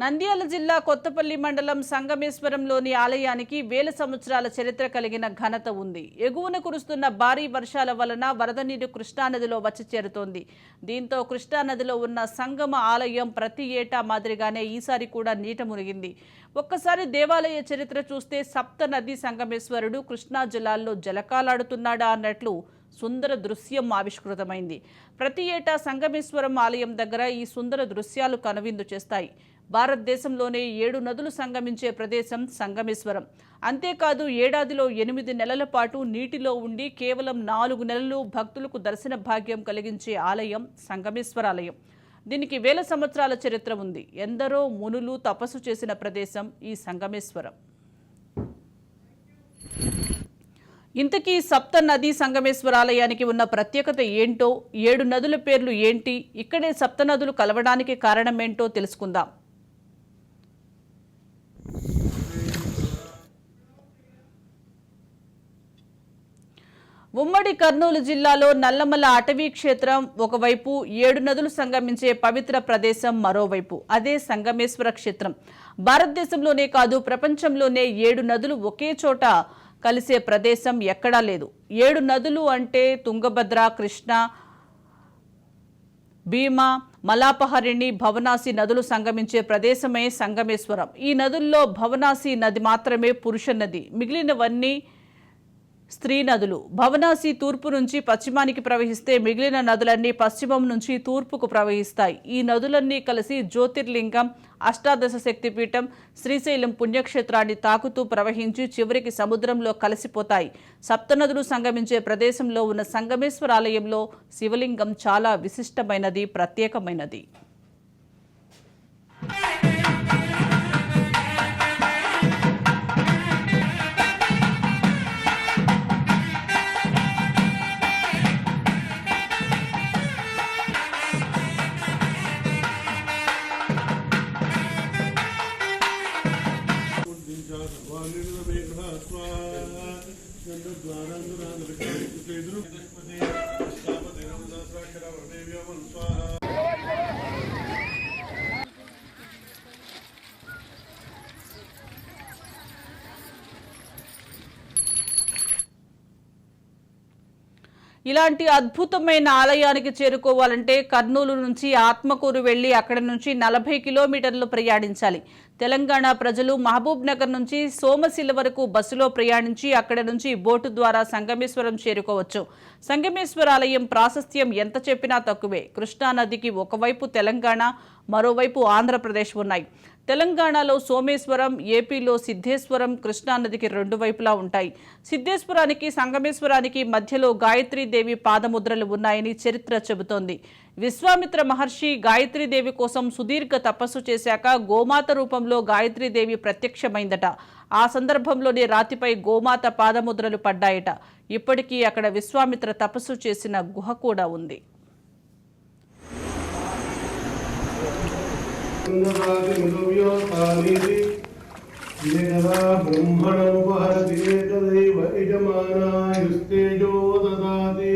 నంద్యాల జిల్లా కొత్తపల్లి మండలం సంగమేశ్వరంలోని ఆలయానికి వేల సంవత్సరాల చరిత్ర కలిగిన ఘనత ఉంది. ఎగువన కురుస్తున్న భారీ వర్షాల వలన వరద నీరు కృష్ణానదిలో వచ్చి చేరుతోంది. దీంతో కృష్ణానదిలో ఉన్న సంగమ ఆలయం ప్రతి ఏటా మాదిరిగానే ఈసారి కూడా నీట మునిగింది. ఒక్కసారి దేవాలయ చరిత్ర చూస్తే సప్త నది సంగమేశ్వరుడు కృష్ణా జలాల్లో జలకాలాడుతున్నాడా అన్నట్లు సుందర దృశ్యం ఆవిష్కృతమైంది. ప్రతి ఏటా సంగమేశ్వరం ఆలయం దగ్గర ఈ సుందర దృశ్యాలు కనువిందు చేస్తాయి. భారతదేశంలోనే ఏడు నదులు సంగమించే ప్రదేశం సంగమేశ్వరం. అంతేకాదు ఏడాదిలో ఎనిమిది నెలల పాటు నీటిలో ఉండి కేవలం నాలుగు నెలలు భక్తులకు దర్శన భాగ్యం కలిగించే ఆలయం సంగమేశ్వరాలయం. దీనికి వేల సంవత్సరాల చరిత్ర ఉంది. ఎందరో మునులు తపస్సు చేసిన ప్రదేశం ఈ సంగమేశ్వరం. ఇంతకీ సప్త నదీ సంగమేశ్వరాలయానికి ఉన్న ప్రత్యేకత ఏంటో ఏడు నదుల పేర్లు ఏంటి ఇక్కడే సప్త నదులు కలవడానికి కారణమేంటో తెలుసుకుందాం. ఉమ్మడి కర్నూలు జిల్లాలో నల్లమల అటవీ క్షేత్రం ఒకవైపు ఏడు నదులు సంగమించే పవిత్ర ప్రదేశం మరోవైపు. అదే సంగమేశ్వర క్షేత్రం. భారతదేశంలోనే కాదు ప్రపంచంలోనే ఏడు నదులు ఒకే చోట కలిసే ప్రదేశం ఎక్కడా లేదు. ఏడు నదులు అంటే తుంగభద్ర కృష్ణ భీమా మలాపహరిణి భవనాసి నదులు సంగమించే ప్రదేశమే సంగమేశ్వరం. ఈ నదుల్లో భవనాసి నది మాత్రమే పురుష నది. మిగిలినవన్నీ స్త్రీ నదులు. భవనాసి తూర్పు నుంచి పశ్చిమానికి ప్రవహిస్తే మిగిలిన నదులన్నీ పశ్చిమం నుంచి తూర్పుకు ప్రవహిస్తాయి. ఈ నదులన్నీ కలిసి జ్యోతిర్లింగం అష్టాదశ శక్తిపీఠం శ్రీశైలం పుణ్యక్షేత్రాన్ని తాకుతూ ప్రవహించి చివరికి సముద్రంలో కలిసిపోతాయి. సప్తనదులు సంగమించే ప్రదేశంలో ఉన్న సంగమేశ్వర ఆలయంలో శివలింగం చాలా విశిష్టమైనది ప్రత్యేకమైనది. ఎదురు ఇలాంటి అద్భుతమైన ఆలయానికి చేరుకోవాలంటే కర్నూలు నుంచి ఆత్మకూరు వెళ్ళి అక్కడి నుంచి నలభై కిలోమీటర్లు ప్రయాణించాలి. తెలంగాణ ప్రజలు మహబూబ్ నగర్ నుంచి సోమశిల వరకు బస్సులో ప్రయాణించి అక్కడి నుంచి బోటు ద్వారా సంగమేశ్వరం చేరుకోవచ్చు. సంగమేశ్వర ఆలయం ప్రాశస్త్యం ఎంత చెప్పినా తక్కువే. కృష్ణానదికి ఒకవైపు తెలంగాణ మరోవైపు ఆంధ్రప్రదేశ్ ఉన్నాయి. తెలంగాణలో సోమేశ్వరం ఏపీలో సిద్ధేశ్వరం కృష్ణానదికి రెండు వైపులా ఉంటాయి. సిద్ధేశ్వరానికి సంగమేశ్వరానికి మధ్యలో గాయత్రీదేవి పాదముద్రలు ఉన్నాయని చరిత్ర చెబుతోంది. విశ్వామిత్ర మహర్షి గాయత్రీదేవి కోసం సుదీర్ఘ తపస్సు చేశాక గోమాత రూపంలో గాయత్రీదేవి ప్రత్యక్షమైందట. ఆ సందర్భంలోనే రాతిపై గోమాత పాదముద్రలు పడ్డాయట. ఇప్పటికీ అక్కడ విశ్వామిత్ర తపస్సు చేసిన గుహ కూడా ఉంది. ृदव्योतानीति एकदा ब्रह्मणमुपहरति एकदैव यजमानायुस्तेजो ददाति